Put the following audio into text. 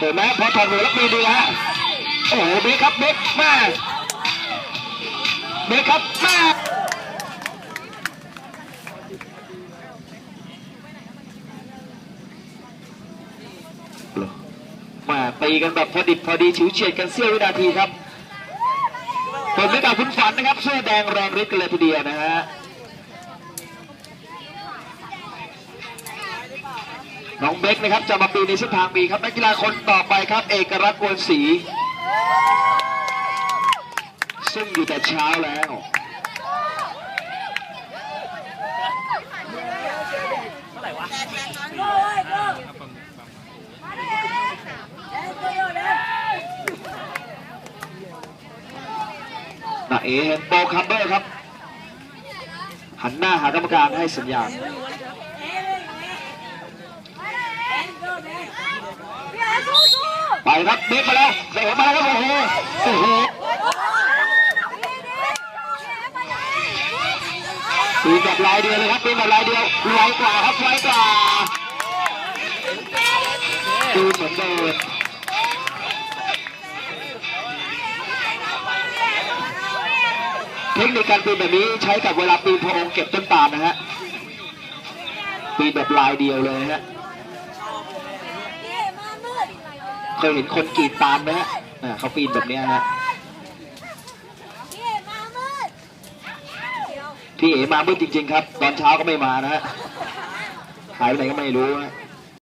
เห็นไหมพอถอดหมวกแล้วปีดีฮะโอ้โหเบคครับเบคมาเบคครับมามาตีกันแบบพอดิบพอดีฉิวเฉียดกันเสี้ยววินาทีครับผมไม่กับคุณฝันนะครับเสื้อแดงแรงฤทธิ์กันเลยทีเดียวนะฮะ น้องเบคนะครับจะมาปีนในเส้นทางบีครับนักกีฬาคนต่อไปครับ เอกรักษ์กวนศรีซึ่งอยู่แต่เช้าแล้วนาเอเห็นโปรคัมเบอร์ครับ หันหน้าหากรรมการให้สัญญาณ ไปครับเบมาแล้วเบคมาแล้วครับโอ้โหโอ้โหปีนแบบลายเดียวเลยครับปีนแบบลายเดียวไวกว่าครับไวกว่าปีนเหมือนเดิมเทคนิคการปีนแบบนี้ใช้กับเวลาปีนพระองค์เก็บต้นตาลนะฮะปีนแบบลายเดียวเลยฮะ เคยเห็นคนกรีดตามไหมฮะเขาปีนแบบนี้ฮะพี่เอ๋มามืดจริง ๆ ครับ ตอนเช้าก็ไม่มานะฮะหายไปไหนก็ไม่รู้ฮะ